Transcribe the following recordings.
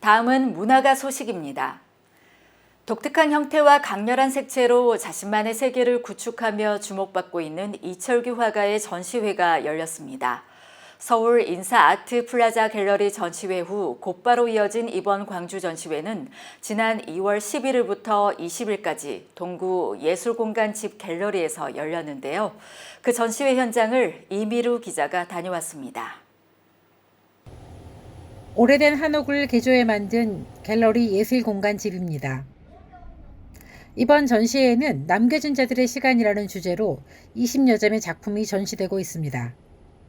다음은 문화가 소식입니다. 독특한 형태와 강렬한 색채로 자신만의 세계를 구축하며 주목받고 있는 이철규 화가의 전시회가 열렸습니다. 서울 인사 아트 플라자 갤러리 전시회 후 곧바로 이어진 이번 광주 전시회는 지난 2월 11일부터 20일까지 동구 예술공간 집 갤러리에서 열렸는데요. 그 전시회 현장을 이미루 기자가 다녀왔습니다. 오래된 한옥을 개조해 만든 갤러리 예술 공간 집입니다. 이번 전시회에는 남겨진 자들의 시간이라는 주제로 20여 점의 작품이 전시되고 있습니다.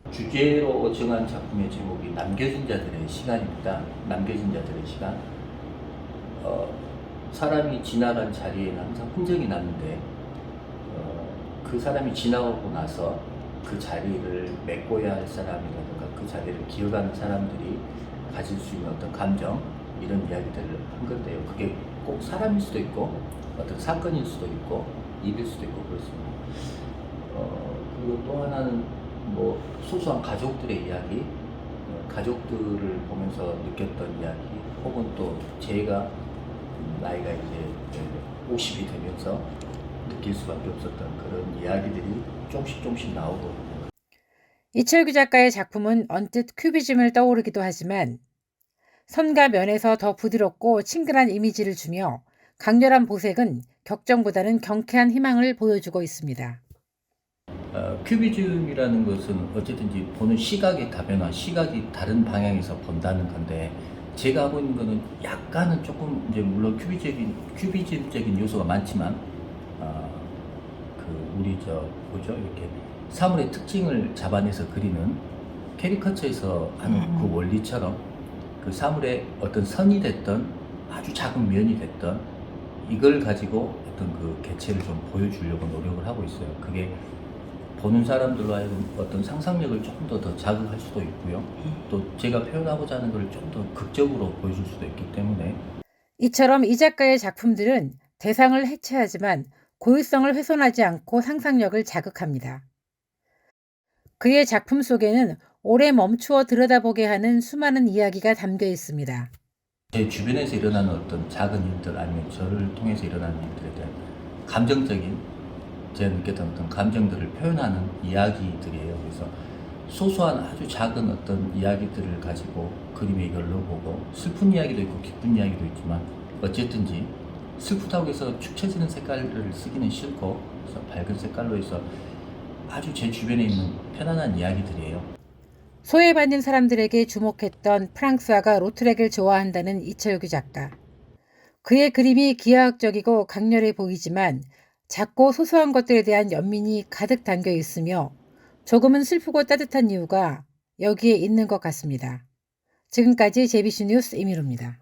주제로 정한 작품의 제목이 남겨진 자들의 시간입니다. 남겨진 자들의 시간. 어, 사람이 지나간 자리에는 항상 흔적이 남는데 어, 그 사람이 지나가고 나서 그 자리를 메꿔야 할 사람이라든가 그 자리를 기억하는 사람들이 가질 수 있는 어떤 감정 이런 이야기들을 한 건데요. 그게 꼭 사람일 수도 있고 어떤 사건일 수도 있고 일일 수도 있고 그렇습니다. 어, 그리고 또 하나는 뭐 소소한 가족들의 이야기, 어, 가족들을 보면서 느꼈던 이야기, 혹은 또 제가 나이가 이제 50이 되면서 느낄 수밖에 없었던 그런 이야기들이 조금씩 조금씩 나오고 이철규 작가의 작품은 언뜻 큐비즘을 떠오르기도 하지만 선과 면에서 더 부드럽고 친근한 이미지를 주며 강렬한 보색은 격정보다는 경쾌한 희망을 보여주고 있습니다. 어, 큐비즘이라는 것은 어쨌든지 보는 시각의 다변화, 시각이 다른 방향에서 본다는 건데 제가 하고 있는 거는 약간은 조금 이제 물론 큐비적인 큐비즘적인 요소가 많지만 어, 그 우리 저 뭐죠 이렇게 사물의 특징을 잡아내서 그리는 캐리커처에서 하는 그 원리처럼 그 사물의 어떤 선이 됐던 아주 작은 면이 됐던 이걸 가지고 어떤 그 개체를 좀 보여주려고 노력을 하고 있어요. 그게 보는 사람들로 하여금 어떤 상상력을 조금 더, 더 자극할 수도 있고요. 또 제가 표현하고자 하는 걸 좀 더 극적으로 보여줄 수도 있기 때문에 이처럼 이 작가의 작품들은 대상을 해체하지만 고유성을 훼손하지 않고 상상력을 자극합니다. 그의 작품 속에는 오래 멈추어 들여다보게 하는 수많은 이야기가 담겨 있습니다. 제 주변에서 일어나는 어떤 작은 일들 아니면 저를 통해서 일어나는 일들에 대한 감정적인 제가 느꼈던 어떤 감정들을 표현하는 이야기들이에요. 그래서 소소한 아주 작은 어떤 이야기들을 가지고 그림에 이걸 넣어보고 슬픈 이야기도 있고 기쁜 이야기도 있지만 어쨌든지 슬프다고 해서 축 처지는 색깔을 쓰기는 싫고 그래서 밝은 색깔로 해서 아주 제 주변에 있는 편안한 이야기들이에요. 소외받는 사람들에게 주목했던 프랑스화가 로트렉을 좋아한다는 이철규 작가. 그의 그림이 기하학적이고 강렬해 보이지만 작고 소소한 것들에 대한 연민이 가득 담겨 있으며 조금은 슬프고 따뜻한 이유가 여기에 있는 것 같습니다. 지금까지 제비시 뉴스 이미로입니다.